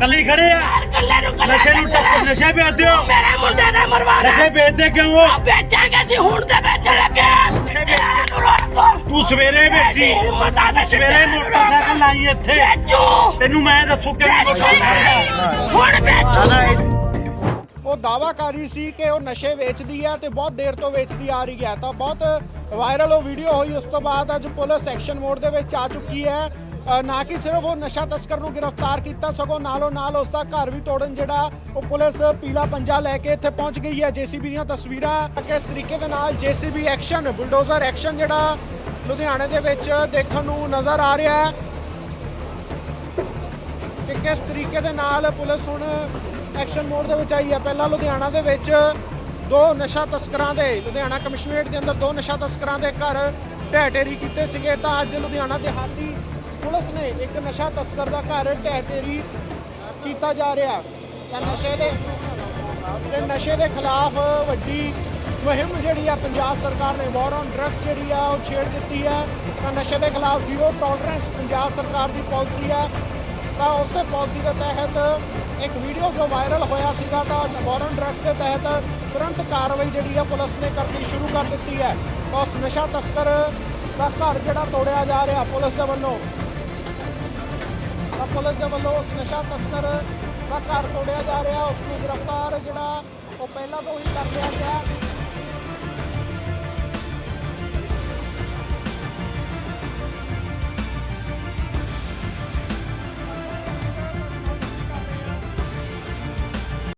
ਕੱਲੀ ਖੜੇ ਆ। ਕੱਲੇ ਨੂੰ ਕੱਲੇ ਨਸ਼ੇ ਨੂੰ ਟੱਕਰ ਨਸ਼ੇ ਵੇਚਦੇ ਹੋ। ਮੇਰੇ ਮੁੰਡੇ ਨੇ ਮਰਵਾਣਾ ਨਸ਼ੇ ਵੇਚਦੇ ਕਿਉਂ ਹੋ? ਵੇਚਾਂਗੇ ਸੀ ਹੁਣ ਤੇ ਵੇਚਣ ਲੱਗੇ ਤੂੰ ਸਵੇਰੇ ਵੇਚੀ। ਤਾਂ ਸਵੇਰੇ ਮੋਟਰਸਾਈਕਲ ਲਾਈ ਇੱਥੇ। ਵੇਚੋ। ਤੈਨੂੰ ਮੈਂ ਦੱਸੂ ਕਿਵੇਂ ਮੋਟਰਸਾਈਕਲ ਹੁਣ ਵੇਚੋ। ਉਹ ਦਾਵਾ ਕਰ ਰਹੀ ਸੀ ਕਿ ਉਹ ਨਸ਼ੇ ਵੇਚਦੀ ਹੈ ਤੇ ਬਹੁਤ ਦੇਰ ਤੋਂ ਵੇਚਦੀ ਆ ਰਹੀ ਹੈ ਤਾਂ ਬਹੁਤ ਵਾਇਰਲ ਉਹ ਵੀਡੀਓ ਹੋਈ ਉਸ ਤੋਂ ਬਾਅਦ ਅੱਜ ਪੁਲਿਸ ਐਕਸ਼ਨ ਮੋਡ ਦੇ ਵਿੱਚ ਆ ਚੁੱਕੀ ਹੈ। ਨਾ ਕਿ ਸਿਰਫ ਉਹ ਨਸ਼ਾ ਤਸਕਰ ਨੂੰ ਗ੍ਰਿਫਤਾਰ ਕੀਤਾ, ਸਗੋਂ ਨਾਲੋਂ ਨਾਲ ਉਸ ਦਾ ਘਰ ਵੀ ਤੋੜਨ ਜਿਹੜਾ ਉਹ ਪੁਲਿਸ ਪੀਲਾ ਪੰਜਾ ਲੈ ਕੇ ਇੱਥੇ ਪਹੁੰਚ ਗਈ ਹੈ। ਜੀਸੀਬੀ ਦੀਆਂ ਤਸਵੀਰਾਂ ਕਿਸ ਤਰੀਕੇ ਦੇ ਨਾਲ ਜੀਸੀਬੀ ਐਕਸ਼ਨ, ਬੁਲਡੋਜ਼ਰ ਐਕਸ਼ਨ ਜਿਹੜਾ ਲੁਧਿਆਣੇ ਦੇ ਵਿੱਚ ਦੇਖਣ ਨੂੰ ਨਜ਼ਰ ਆ ਰਿਹਾ ਹੈ ਕਿ ਕਿਸ ਤਰੀਕੇ ਦੇ ਨਾਲ ਪੁਲਿਸ ਹੁਣ ਐਕਸ਼ਨ ਮੋਡ ਦੇ ਵਿੱਚ ਆਈ ਹੈ। ਪਹਿਲਾਂ ਲੁਧਿਆਣਾ ਦੇ ਵਿੱਚ ਦੋ ਨਸ਼ਾ ਤਸਕਰਾਂ ਦੇ, ਲੁਧਿਆਣਾ ਕਮਿਸ਼ਨਰੇਟ ਦੇ ਅੰਦਰ ਦੋ ਨਸ਼ਾ ਤਸਕਰਾਂ ਦੇ ਘਰ ਢਹਿ ਢੇਰੀ ਕੀਤੇ ਸੀਗੇ। ਤਾਂ ਅੱਜ ਲੁਧਿਆਣਾ ਦਿਹਾਤੀ ਪੁਲਿਸ ਨੇ ਇੱਕ ਨਸ਼ਾ ਤਸਕਰ ਦਾ ਘਰ ਢਹਿ ਢੇਰੀ ਕੀਤਾ ਜਾ ਰਿਹਾ। ਤਾਂ ਨਸ਼ੇ ਦੇ ਤੇ ਨਸ਼ੇ ਦੇ ਖਿਲਾਫ ਵੱਡੀ ਮੁਹਿੰਮ ਜਿਹੜੀ ਆ ਪੰਜਾਬ ਸਰਕਾਰ ਨੇ ਵਾਰ ਔਨ ਡਰੱਗਸ ਜਿਹੜੀ ਆ ਉਹ ਛੇੜ ਦਿੱਤੀ ਹੈ ਤਾਂ ਨਸ਼ੇ ਦੇ ਖਿਲਾਫ ਜ਼ੀਰੋ ਟੋਲਰੈਂਸ ਪੰਜਾਬ ਸਰਕਾਰ ਦੀ ਪਾਲਿਸੀ ਆ। ਤਾਂ ਉਸੇ ਪਾਲਿਸੀ ਦੇ ਤਹਿਤ ਇੱਕ ਵੀਡੀਓ ਜੋ ਵਾਇਰਲ ਹੋਇਆ ਸੀਗਾ ਤਾਂ ਵਾਰ ਔਨ ਡਰੱਗਸ ਦੇ ਤਹਿਤ ਤੁਰੰਤ ਕਾਰਵਾਈ ਜਿਹੜੀ ਆ ਪੁਲਿਸ ਨੇ ਕਰਨੀ ਸ਼ੁਰੂ ਕਰ ਦਿੱਤੀ ਹੈ। ਉਸ ਨਸ਼ਾ ਤਸਕਰ ਦਾ ਘਰ ਜਿਹੜਾ ਤੋੜਿਆ ਜਾ ਰਿਹਾ ਪੁਲਿਸ ਦੇ ਵੱਲੋਂ। ਪੁਲਿਸ ਦੇ ਵੱਲੋਂ ਉਸ ਨਸ਼ਾ ਤਸਕਰ ਦਾ ਘਰ ਤੋੜਿਆ ਜਾ ਰਿਹਾ। ਉਸ ਨੂੰ ਗ੍ਰਿਫਤਾਰ ਜਿਹੜਾ ਉਹ ਪਹਿਲਾਂ ਤੋਂ ਹੀ ਕਰ ਲਿਆ ਗਿਆ।